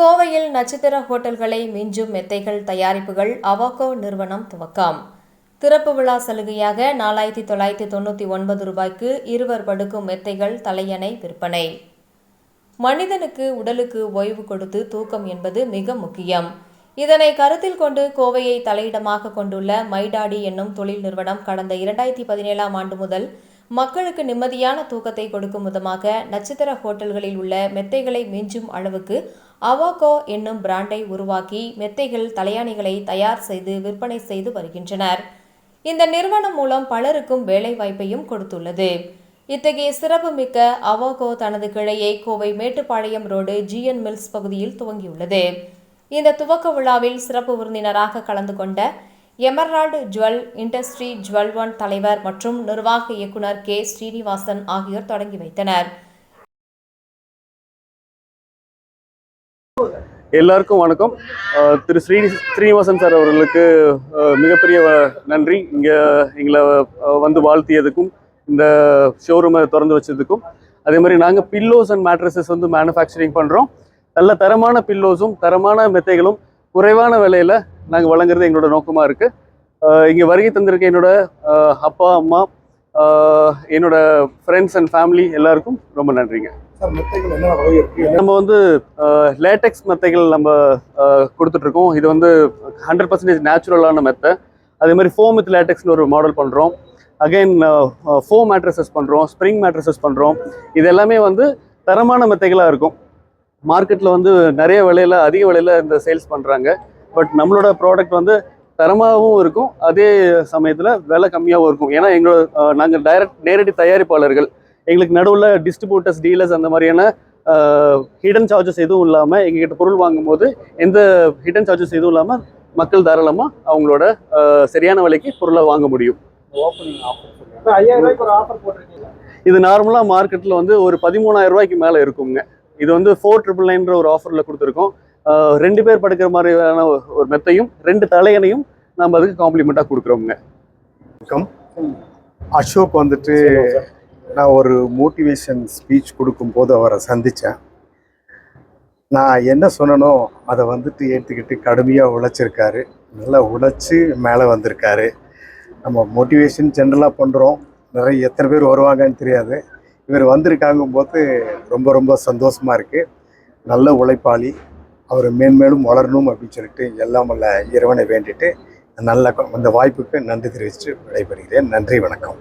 கோவையில் நட்சத்திர ஹோட்டல்களை மிஞ்சும் மெத்தைகள் தயாரிப்புகள் அவாக்கோ நிறுவனம் துவக்கம். திறப்பு விழா சலுகையாக நாலாயிரத்தி தொள்ளாயிரத்தி தொண்ணூற்றி ஒன்பது ரூபாய்க்கு இருவர் படுக்கும் மெத்தைகள் தலையணை விற்பனை. மனிதனுக்கு உடலுக்கு ஓய்வு கொடுத்து தூக்கம் என்பது மிக முக்கியம். இதனை கருத்தில் கொண்டு கோவையை தலையிடமாக கொண்டுள்ள மைடாடி என்னும் தொழில் நிறுவனம் கடந்த இரண்டாயிரத்தி பதினேழாம் ஆண்டு முதல் மக்களுக்கு நிம்மதியான தூக்கத்தை கொடுக்கும் விதமாக நட்சத்திர ஹோட்டல்களில் உள்ள மெத்தைகளை மிஞ்சும் அளவுக்கு அவாகோ என்னும் பிராண்டை உருவாக்கி மெத்தைகள் தலையாணிகளை தயார் செய்து விற்பனை செய்து வருகின்றனர். இந்த நிறுவனம் மூலம் பலருக்கும் வேலை வாய்ப்பையும் கொடுத்துள்ளது. இத்தகைய சிறப்புமிக்க அவாகோ தனது கிளையை Kovai Mettupalayam road GN mills பகுதியில் துவங்கியுள்ளது. இந்த துவக்க விழாவில் சிறப்பு விருந்தினராக கலந்து கொண்ட emerald jewel industry jewel one தலைவர் மற்றும் நிர்வாக இயக்குனர் கே. ஸ்ரீனிவாசன் ஆகியோர் தொடங்கி வைத்தனர். எல்லாருக்கும் வணக்கம். திரு ஸ்ரீ ஸ்ரீனிவாசன் சார் அவர்களுக்கு மிகப்பெரிய வ- நன்றி. இங்கே எங்களை வந்து வாழ்த்தியதுக்கும் இந்த ஷோரூமை திறந்து வச்சதுக்கும். அதே மாதிரி நாங்கள் பில்லோஸ் அண்ட் மேட்ரஸஸ் வந்து மேனுஃபேக்சரிங் பண்ணுறோம் நல்ல தரமான பில்லோஸும் தரமான மெத்தைகளும் குறைவான விலையில் நாங்கள் வழங்குறது எங்களோட நோக்கமாக இருக்குது இங்கே வருகை தந்திருக்க என்னோட அப்பா அம்மா என்னோட ஃப்ரெண்ட்ஸ் அண்ட் ஃபேமிலி எல்லாருக்கும் ரொம்ப நன்றிங்க. நம்ம வந்து லேட்டெக்ஸ் மெத்தைகள் நம்ம கொடுத்துட்ருக்கோம். இது வந்து ஹண்ட்ரட் பர்சன்டேஜ் நேச்சுரலான மெத்தை. அதே மாதிரி ஃபோம் வித் லேட்டெக்ஸ்னு ஒரு மாடல் பண்ணுறோம் அகைன் ஃபோம் மேட்ரஸஸ் பண்ணுறோம் ஸ்ப்ரிங் மேட்ரஸஸ் பண்ணுறோம் இது எல்லாமே வந்து தரமான மெத்தைகளாக இருக்கும். மார்க்கெட்டில் வந்து நிறைய விலையில அதிக விலையில இந்த சேல்ஸ் பண்ணுறாங்க பட் நம்மளோட ப்ராடக்ட் வந்து தரமாகவும் இருக்கும். அதே சமயத்தில் விலை கம்மியாகவும் இருக்கும். ஏன்னா எங்களோட நாங்கள் டைரக்ட் நேரடி தயாரிப்பாளர்கள். எங்களுக்கு நடுவில் டிஸ்ட்ரிபியூட்டர்ஸ் டீலர்ஸ் அந்த மாதிரியான ஹிடன் சார்ஜஸ் எதுவும் இல்லாமல் எங்ககிட்ட பொருள் வாங்கும்போது எந்த ஹிடன் சார்ஜஸ் எதுவும் இல்லாமல் மக்கள் தாராளமாக அவங்களோட சரியான விலைக்கு பொருளை வாங்க முடியும். இது நார்மலாக மார்க்கெட்டில் வந்து ஒரு பதிமூணாயிரம் ரூபாய்க்கு மேலே இருக்குங்க. இது வந்து ஃபோர் ட்ரிபிள் நைன்ற ஒரு ஆஃபரில் கொடுத்துருக்கோம். ரெண்டு பேர் படுக்கிற மாதிரியான ஒரு மெத்தையும் ரெண்டு தலையணையும் நம்ம அதுக்கு காம்ப்ளிமெண்ட்டாக கொடுக்குறோங்க அசோக் வந்துட்டு நான் ஒரு மோட்டிவேஷன் ஸ்பீச் கொடுக்கும்போது அவரை சந்தித்தேன் நான் என்ன சொன்னனோ அதை வந்துட்டு ஏற்றுக்கிட்டு கடுமையாக உழைச்சிருக்காரு. நல்லா உழைச்சி மேலே வந்திருக்காரு. நம்ம மோட்டிவேஷன் ஜென்ரலாக பண்ணுறோம் நிறைய எத்தனை பேர் வருவாங்கன்னு தெரியாது. இவர் வந்திருக்காங்கும் போது ரொம்ப ரொம்ப சந்தோஷமாக இருக்குது நல்ல உழைப்பாளி. அவர் மேன்மேலும் வளரணும் அப்படின்னு சொல்லிட்டு எல்லாம் வல்ல இறைவனை வேண்டிட்டு நல்ல இந்த வாய்ப்புக்கு நன்றி தெரிவித்து விடைபெறுகிறேன். நன்றி வணக்கம்.